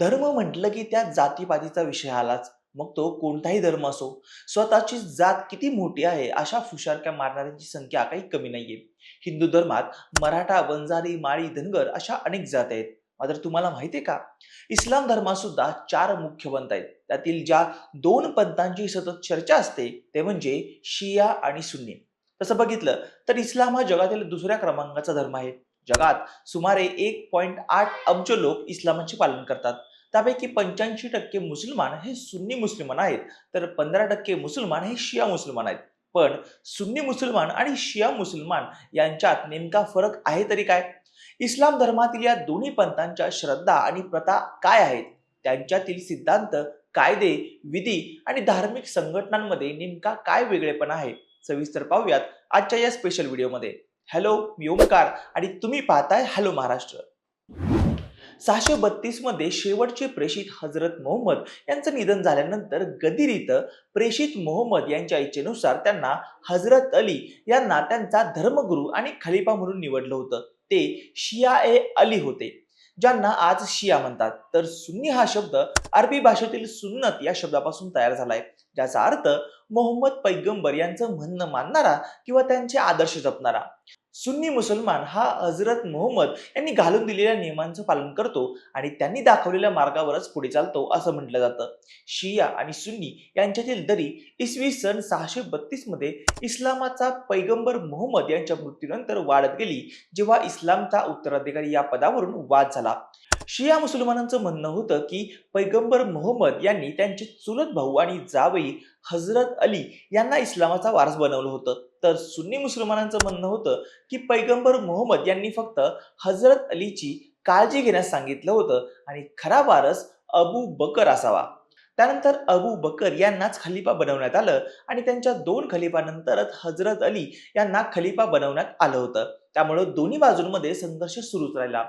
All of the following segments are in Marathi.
धर्म म्हटलं की त्या जातीपातीचा विषय आलाच. मग तो कोणताही धर्म असो स्वतःची जात किती मोठी आहे अशा फुशारक्या मारणाऱ्यांची संख्या काही कमी नाहीये. हिंदू धर्मात मराठा वंजारी माळी धनगर अशा अनेक जाती आहेत. मात्र तुम्हाला माहिती आहे का? इस्लाम धर्मात सुद्धा चार मुख्य पंथ आहेत. त्यातील ज्या दोन पंथांची सतत चर्चा असते ते म्हणजे शिया आणि सुन्नी. तसं बघितलं तर इस्लाम हा जगातील दुसऱ्या क्रमांकाचा धर्म आहे. जगात सुमारे एक पॉईंट आठ अब्ज लोक इस्लामाचे पालन करतात. त्यापैकी पंच्याऐंशी टक्के मुसलमान हे सुन्नी मुसलमान आहेत. तर पंधरा टक्के मुसलमान हे शिया मुसलमान आहेत. पण सुन्नी मुसलमान आणि शिया मुसलमान यांच्यात नेमका फरक आहे तरी काय? इस्लाम धर्मातील या दोन्ही पंथांच्या श्रद्धा आणि प्रथा काय आहेत? त्यांच्यातील सिद्धांत कायदे विधी आणि धार्मिक संघटनांमध्ये नेमका काय वेगळेपणा आहे? सविस्तर पाहूयात आजच्या या स्पेशल व्हिडिओमध्ये हॅलो मी ओमकार आणि तुम्ही पाहताय हॅलो महाराष्ट्र. सहाशे बत्तीसमध्ये शेवटचे प्रेषित हजरत मोहम्मद यांचं निधन झाल्यानंतर गदीर इथं प्रेषित मोहम्मद यांच्या इच्छेनुसार त्यांना हजरत अली यांना त्यांचा धर्मगुरू आणि खलिफा म्हणून निवडलं होतं. ते शिया ए अली होते. ज्यांना आज शिया म्हणतात. तर सुन्नी हा शब्द अरबी भाषेतील सुन्नत या शब्दापासून तयार झालाय. ज्याचा अर्थ मोहम्मद पैगंबर यांचं म्हणणं मानणारा किंवा त्यांचे आदर्श जपणारा. सुन्नी मुसलमान हा हजरत मोहम्मद यांनी घालून दिलेल्या नियमांचं पालन करतो आणि त्यांनी दाखवलेल्या मार्गावरच पुढे चालतो असं म्हटलं जातं. शिया आणि सुन्नी यांच्यातील दरी इसवी सन सहाशे बत्तीसमध्ये इस्लामाचा पैगंबर मोहम्मद यांच्या मृत्यूनंतर वाढत गेली जेव्हा इस्लामचा उत्तराधिकारी या पदावरून वाद झाला. शिया मुसलमानांचं म्हणणं होतं की पैगंबर मोहम्मद यांनी त्यांचे चुलत भाऊ आणि जावई हजरत अली यांना इस्लामाचा वारस बनवलं होतं. तर सुन्नी मुसलमानांचं म्हणणं होतं की पैगंबर मोहम्मद यांनी फक्त हजरत अलीची काळजी घेण्यास सांगितलं होतं आणि खरा वारस अबू बकर असावा. त्यानंतर अबू बकर यांनाच खलिफा बनवण्यात आलं आणि त्यांच्या दोन खलिफानंतरच हजरत अली यांना खलिफा बनवण्यात आलं होतं. त्यामुळे दोन्ही बाजूंमध्ये संघर्ष सुरूच राहिला.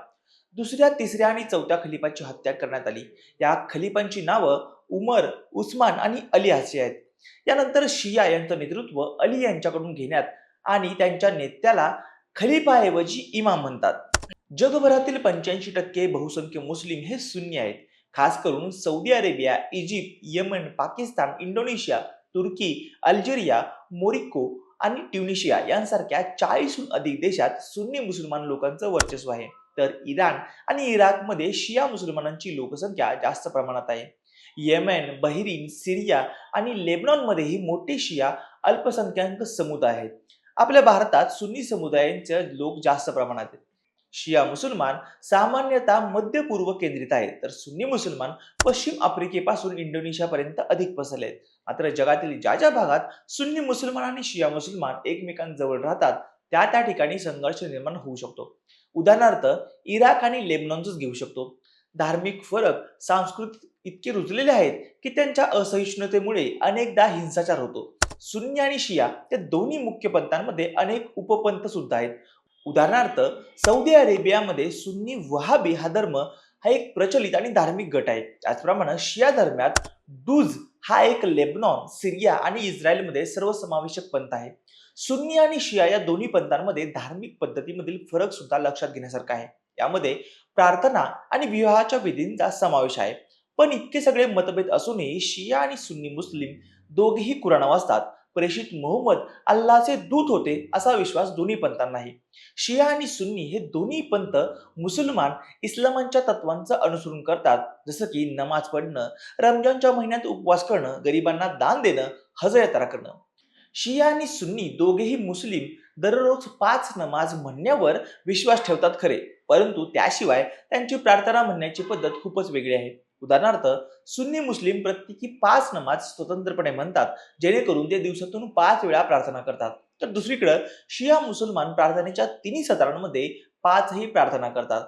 दुसऱ्या तिसऱ्या आणि चौथ्या खलिफांची हत्या करण्यात आली. या खलिफांची नावं उमर उस्मान आणि अली असे आहेत. यानंतर शिया यांचं नेतृत्व अली यांच्याकडून घेण्यात आणि त्यांच्या नेत्याला खलिफाऐवजी इमाम म्हणतात. जगभरातील पंच्याऐंशी टक्के बहुसंख्य मुस्लिम हे सुन्नी आहेत. खास करून Saudi Arabia Egypt Yemen Pakistan Indonesia तुर्की अल्जेरिया मोरिको आणि ट्युनिशिया यांसारख्या चाळीसहून अधिक देशात सुन्नी मुसलमान लोकांचं वर्चस्व आहे. तर इराण आणि इराकमध्ये शिया मुसलमानांची लोकसंख्या जास्त प्रमाणात आहे. येमेन बहिरीन सिरिया आणि लेबनॉनमध्येही मोठे शिया अल्पसंख्याक समुदाय आहेत. आपल्या भारतात सुन्नी समुदायांचे लोक जास्त प्रमाणात आहेत. शिया मुसलमान सामान्यतः मध्य पूर्व केंद्रित आहेत. तर सुन्नी मुसलमान पश्चिम आफ्रिकेपासून इंडोनेशियापर्यंत अधिक पसरले आहेत. मात्र जगातील ज्या ज्या भागात सुन्नी मुसलमान आणि शिया मुसलमान एकमेकांजवळ राहतात त्या त्या ठिकाणी संघर्ष निर्माण होऊ शकतो. उदाहरणार्थ इराक आणि लेबनॉनच घेऊ शकतो. धार्मिक फरक सांस्कृतिक इतके रुजलेले आहेत की त्यांच्या असहिष्णुतेमुळे अनेकदा हिंसाचार होतो. सुन्नी आणि शिया या दोन्ही मुख्य पंथांमध्ये अनेक उपपंथ सुद्धा आहेत. उदाहरणार्थ सौदी अरेबियामध्ये सुन्नी वहाबी हा धर्म हा एक प्रचलित आणि धार्मिक गट आहे. त्याचप्रमाणे शिया धर्मात डूज हा एक लेबनॉन सिरिया आणि इस्रायलमध्ये सर्वसमावेशक पंथ आहे. सुन्नी आणि शिया या दोन्ही पंथांमध्ये धार्मिक पद्धतीमधील फरक सुद्धा लक्षात घेण्यासारखा आहे. यामध्ये प्रार्थना आणि विवाहाच्या विधींचा समावेश आहे. पण इतके सगळे मतभेद असूनही शिया आणि सुन्नी मुस्लिम दोघेही कुराण वाचतात प्रेषित मोहम्मद अल्लाचे दूत होते असा विश्वास दोन्ही पंथांना आहे शिया आणि सुन्नी हे दोन्ही पंथ मुसलमान इस्लामांच्या तत्वांचं अनुसरण करतात. जसं की नमाज पडणं रमजानच्या महिन्यात उपवास करणं गरिबांना दान देणं हज यात्रा करणं. शिया आणि सुन्नी दोघेही मुस्लिम दररोज पाच नमाज म्हणण्यावर विश्वास ठेवतात खरे. परंतु त्याशिवाय त्यांची प्रार्थना म्हणण्याची पद्धत खूपच वेगळी आहे. उदाहरणार्थ सुन्नी मुस्लिम प्रत्येकी पाच नमाज स्वतंत्रपणे म्हणतात जेणेकरून ते दिवसातून पाच वेळा प्रार्थना करतात. तर दुसरीकडे शिया मुसलमान प्रार्थनेच्या तिन्ही सत्रांमध्ये पाचही प्रार्थना करतात.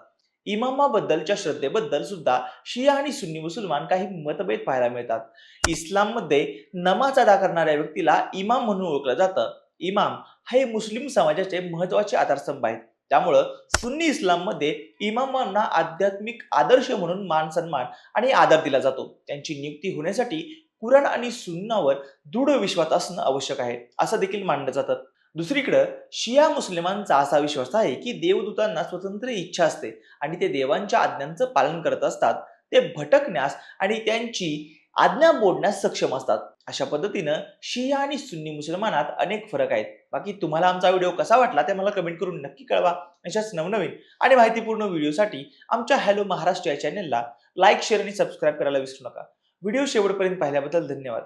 इमामाबद्दलच्या श्रद्धेबद्दल सुद्धा शिया आणि सुन्नी मुसलमान काही मतभेद पाहायला मिळतात. इस्लाममध्ये नमाज अदा करणाऱ्या व्यक्तीला इमाम म्हणून ओळखलं जातं. इमाम हे मुस्लिम समाजाचे महत्त्वाचे आधारस्तंभ आहेत. त्यामुळं सुन्नी इस्लाममध्ये इमामांना आध्यात्मिक आदर्श म्हणून मान सन्मान आणि आदर दिला जातो. त्यांची नियुक्ती होण्यासाठी कुराण आणि सुन्नावर दृढ विश्वास असणं आवश्यक आहे असं देखील मानलं जातं. दुसरीकडं शिया मुस्लिमांचा असा विश्वास आहे की देवदूतांना स्वतंत्र इच्छा असते आणि ते देवांच्या आज्ञांचं पालन करत असतात ते भटकण्यास आणि त्यांची आज्ञा बोडण्यास सक्षम असतात. अशा पद्धतीनं शिया आणि सुन्नी मुसलमानात अनेक फरक आहेत. बाकी तुम्हाला आमचा व्हिडिओ कसा वाटला ते मला कमेंट करून नक्की कळवा. अशाच नवनवीन आणि माहितीपूर्ण व्हिडिओसाठी आमच्या हॅलो महाराष्ट्र या चॅनलला लाईक शेअर आणि सबस्क्राईब करायला विसरू नका. व्हिडिओ शेवटपर्यंत पाहिल्याबद्दल धन्यवाद.